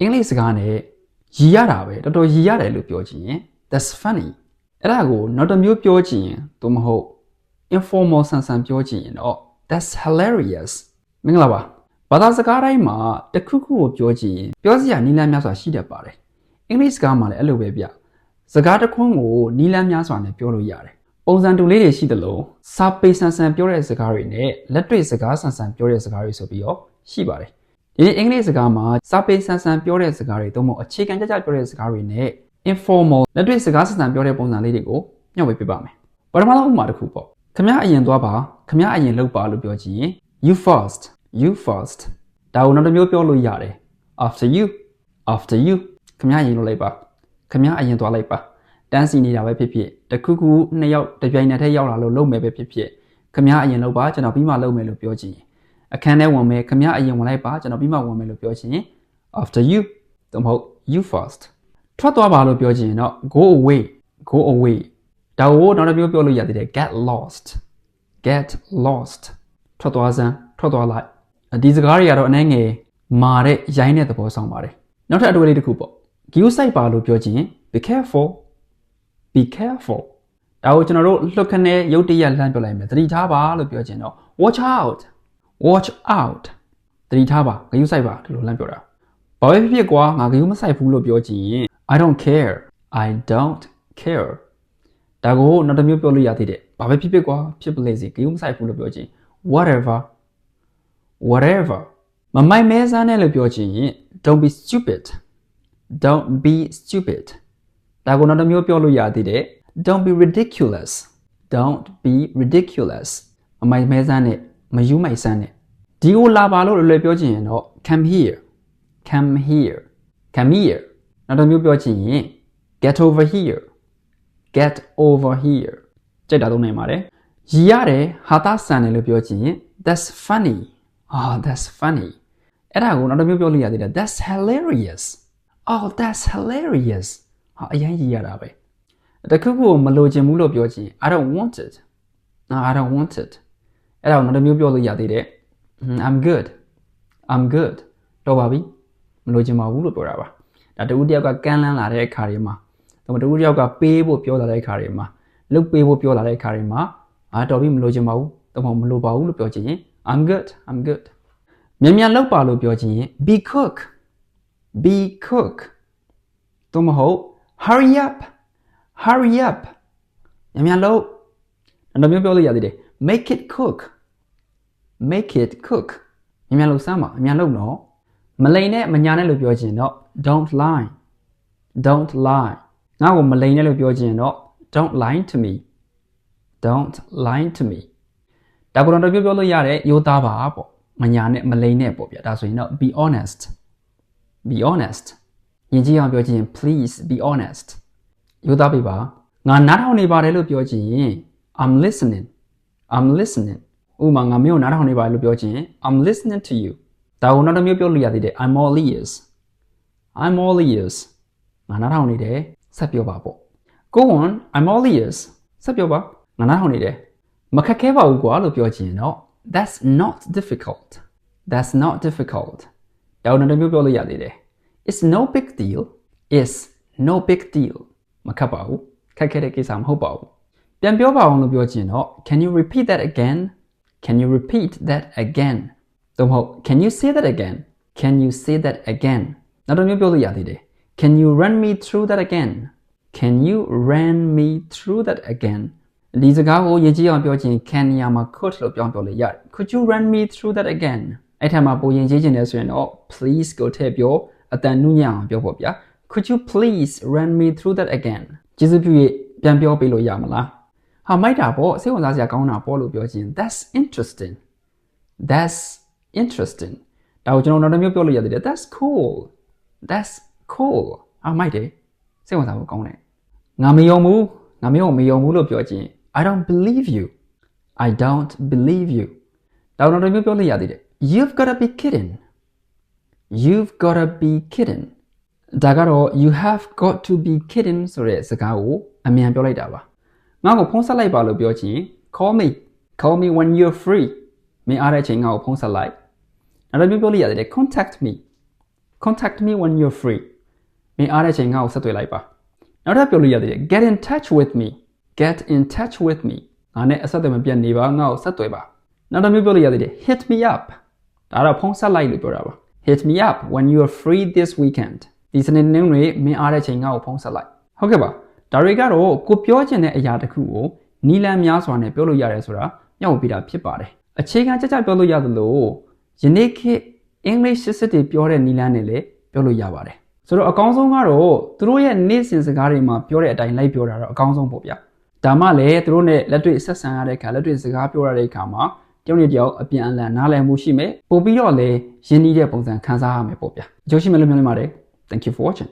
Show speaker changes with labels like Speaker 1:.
Speaker 1: အင်္ဂလိပ်စကားနဲ့ရည်ရတာပဲတော်တော်ရည်ရတယ်လို့ပြောချင်ရင် that's funny အဲ့ဒါကိုနောက်တစ်မျိုးပြောချင်ရင်သို့မဟုတ် informal ဆန်ဆန်ပြောချင်ရင်တော့ that's hilarious မင်္ဂလာပါဘာသာစကားတိုင်းမှာတစ်ခုခုကိုပြောချင်ရင်ပြောစရာနီးလန်းများစွာရှိတတ်ပါတယ်အင်္ဂလိပ်စကားမှာလည်းအဲ့လိုပဲဗျစကားတစ်ခွန်းကိုနီးလန်းများစွာနဲ့ပြောလို့ရတယ်ပုံစံတူလေးတွေရှိသလိုစာပေဆန်ဆန်ပြောတဲ့စကားတွေနဲ့လက်တွေ့စကားဆန်ဆန်ပြောတဲ့စကားတွေဆိုပြီးတော့ရှိပါတယ် ဒီနေ့အင်္ဂလိပ်စကားမှာစာပေဆန်ဆန်ပြောတဲ့စကားတွေသို့မဟုတ်အခြေခံကြကြပြောတဲ့စကားတွေနဲ့ informal လက်တွေ့စကားဆန်ဆန်ပြောတဲ့ပုံစံလေးတွေကိုညှောက်ဝေပြပါမယ်ပထမဆုံးဥပမာတစ်ခုပေါ့ခမအရင်သွားပါခမအရင်လုပ်ပါလို့ပြောချင်ရင် you first you first ဒါကိုနောက်တစ်မျိုးပြောလို့ရတယ် after you after you ခမအရင်လုပ်လိုက်ပါခမအရင်သွားလိုက်ပါတန်းစီနေတာပဲဖြစ်ဖြစ်တခုခုနှစ်ယောက်တစ်ပြိုင်နက်တည်းရောက်လာလို့လုပ်မယ်ပဲဖြစ်ဖြစ်ခမအရင်လုပ်ပါကျွန်တော်ပြီးမှလုပ်မယ်လို့ပြောချင်ရင် အခန်းထဲဝင်မယ်ခမအရင်ဝင်လိုက်ပါကျွန်တော်ပြီးမှဝင်မယ်လို့ပြောချင်ရင် after you သို့မဟုတ် you first ထွက်သွားပါလို့ပြောချင်ရင်တော့ go away go away ဒါကိုနောက်တစ်မျိုးပြောလို့ရသေးတယ် get lost get lost ထွက်သွားစမ်းထွက်သွားလိုက်ဒီစကားတွေကတော့အနှဲငယ်မာတဲ့ရိုင်းတဲ့သဘောဆောင်ပါတယ်နောက်ထပ်အတွေ့အလေးတစ်ခုပေါ့ give side ပါလို့ပြောချင်ရင် be careful be careful ဒါကိုကျွန်တော်တို့လှုပ်ခနဲ့ရုတ်တရက်လှမ်းပြောလိုက်မယ်သတိထားပါလို့ပြောချင်တော့ watch out watch out သတိထားပါ give side ပါဒီလိုလှမ်းပြောတာဘာပဲဖြစ်ဖြစ်ကွာငါ give မဆိုင်ဘူးလို့ပြောချင်ရင် I don't care I don't care ဒါကိုနောက်တစ်မျိုးပြောလို့ရသေးတယ်ဘာပဲဖြစ်ဖြစ်ကွာဖြစ်ပလေစီ give မဆိုင်ဘူးလို့ပြောချင် whatever whatever မမိုက်မဲစားနဲ့လို့ပြောချင်ရင် don't be stupid don't be stupid ဒါကိုနောက်တစ်မျိုးပြောလို့ရသေးတယ် don't be ridiculous don't be ridiculous မမိုက်မဲစားနဲ့ မယူမိုက်စမ်းနဲ့ဒီကိုလာပါလို့လွယ်ပြောချင်ရင်တော့ come here come here come here နောက်တစ်မျိုးပြောချင်ရင် get over here get over here ကြိုက်တာသုံးနိုင်ပါတယ်ရည်ရတယ်ဟာတာဆန်တယ်လို့ပြောချင်ရင် that's funny oh that's funny အဲ့ဒါကိုနောက်တစ်မျိုးပြောလို့ရသေးတယ် that's hilarious oh that's hilarious ဟာအရင်ရည်ရတာပဲတခုခုကိုမလိုချင်ဘူးလို့ပြောချင် I don't want it no I don't want it အဲ့ဒါကိုနောက်တစ်မျိုးပြောလို့ရသေးတယ် I'm good I'm good တော့ပါပြီမလိုချင်ပါဘူးလို့ပြောတာပါဒါတူတယောက်ကကမ်းလန်းလာတဲ့အခါတွေမှာဒါမှတူတယောက်ကပေးဖို့ပြောလာတဲ့အခါတွေမှာလုတ်ပေးဖို့ပြောလာတဲ့အခါတွေမှာအာတော်ပြီမလိုချင်ပါဘူးတော့မလိုပါဘူးလို့ပြောချင်ရင် I'm good I'm good မြန်မြန်လောက်ပါလို့ပြောချင်ရင် be cook be cook တော့မဟုတ် hurry up hurry up မြန်မြန်လောက်နောက်မျိုးပြောလို့ရသေးတယ် make it cook make it cook မြန်မြန်လောက်စမ်းပါမြန်လောက်နော်မလိန်နဲ့မညာနဲ့လို့ပြောချင်တော့ don't lie don't lie ငါ့ကိုမလိန်နဲ့လို့ပြောချင်တော့ don't lie to me don't lie to me ဒါကိုတော့ပြောပြောလို့ရတယ်ရိုးသားပါပေါ့မညာနဲ့မလိန်နဲ့ပေါ့ဗျာဒါဆိုရင်တော့ be honest be honest ယဉ်ကျေးအောင်ပြောချင်ရင် please be honest ရိုးသားပြီပါငါနားထောင်နေပါတယ်လို့ပြောချင်ရင် I'm listening I'm listening ဥပမာငါမျိုးနားထောင်နေပါတယ်လို့ပြောချင်ရင် I'm listening to you ဒါကိုနောက်တစ်မျိုးပြောလို့ရသေးတယ် I'm all ears I'm all ears ငါနားထောင်နေတယ်ဆက်ပြောပါပေါ့ Go on I'm all ears ဆက်ပြောပါငါနားထောင်နေတယ်မခက်ခဲပါဘူးကွာလို့ပြောချင်ရင်တော့ That's not difficult That's not difficult ဒါကိုနောက်တစ်မျိုးပြောလို့ရသေးတယ် It's no big deal It's no big deal မခက်ပါဘူးခက်ခဲတဲ့ကိစ္စမဟုတ်ပါဘူး ပြန်ပြောပါအောင်လို့ပြောချင်တော့ Can you repeat that again Can you repeat that again သို့မဟုတ် Can you say that again Can you say that again နောက်တစ်မျိုးပြောလို့ရသေးတယ် Can you run me through that again Can you run me through that again ဒီစကားကိုရည်ကြည်အောင်ပြောချင် can နေရာမှာ could လို့ပြောင်းပြောလို့ရတယ် Could you run me through that again အဲ့ထက်မှာပိုရင်ကြီးချင်တယ်ဆိုရင်တော့ please ကိုထည့်ပြောအတန်နုညံ့အောင်ပြောဖို့ဗျာ Could you please run me through that again ကျေးဇူးပြု၍ပြန်ပြောပေးလို့ရမလား ဟာမိုက်တာပေါ့စိတ်ဝင်စားစရာကောင်းတာပေါ့လို့ပြောချင် That's interesting That's interesting ဒါကိုကျွန်တော်နောက်တစ်မျိုးပြောလို့ရသေးတယ် That's cool That's cool ဟာမိုက်တယ်စိတ်ဝင်စားဖို့ကောင်းတယ်ငါမယုံဘူးငါမျိုးမယုံဘူးလို့ပြောချင် I don't believe you I don't believe you ဒါတော့တော့ပြောလို့ရသေးတယ် You've got to be kidding You've got to be kidding ဒါကတော့ you have got to be kidding ဆိုတဲ့စကားကိုအမြန်ပြောလိုက်တာပါ ငါ့ကိုဖုန်းဆက်လိုက်ပါလို့ပြောချင် call me call me when you're free မင်းအားတဲ့အချိန်ငါ့ကိုဖုန်းဆက်လိုက်နောက်တော့ပြောလို့ရသေးတယ် contact me contact me when you're free မင်းအားတဲ့ချိန်ငါ့ကိုဆက်သွယ်လိုက်ပါနောက်ထပ်ပြောလို့ရသေးတယ် get in touch with me get in touch with me ငါနဲ့အဆက်အသွယ်မပြတ်နေပါငါ့ကိုဆက်သွယ်ပါနောက်တစ်မျိုးပြောလို့ရသေးတယ် hit me up ဒါတော့ဖုန်းဆက်လိုက်လို့ပြောတာပါ hit me up when you are free this weekend ဒီစနေနေ့တွေမင်းအားတဲ့ချိန်ငါ့ကိုဖုန်းဆက်လိုက်ဟုတ်ကဲ့ပါ ဒါတွေကတော့ကိုပြောချင်တဲ့အရာတစ်ခုကိုနီလန်များစွာနဲ့ပြောလို့ရတယ်ဆိုတာညှောက်ပြတာဖြစ်ပါတယ်အခြေခံကြကြပြောလို့ရသလိုယနေ့ခေတ် English စစ်စစ်တွေပြောတဲ့နီလန်နဲ့လည်းပြောလို့ရပါတယ်ဆိုတော့အကောင်းဆုံးကတော့သူတို့ရဲ့နေ့စဉ်စကားတွေမှာပြောတဲ့အတိုင်းလိုက်ပြောတာတော့အကောင်းဆုံးပေါ့ဗျာဒါမှလည်းသူတို့နဲ့လက်တွေ့ဆက်ဆံရတဲ့အခါလက်တွေ့စကားပြောရတဲ့အခါမှာတယောက်နဲ့တယောက်အပြန်အလှန်နားလည်မှုရှိမယ်ပို့ပြီးတော့လည်းရင်းနှီးတဲ့ပုံစံခံစားရမယ်ပေါ့ဗျာအကျိုးရှိမယ်လို့ပြောနေပါတယ် thank you for watching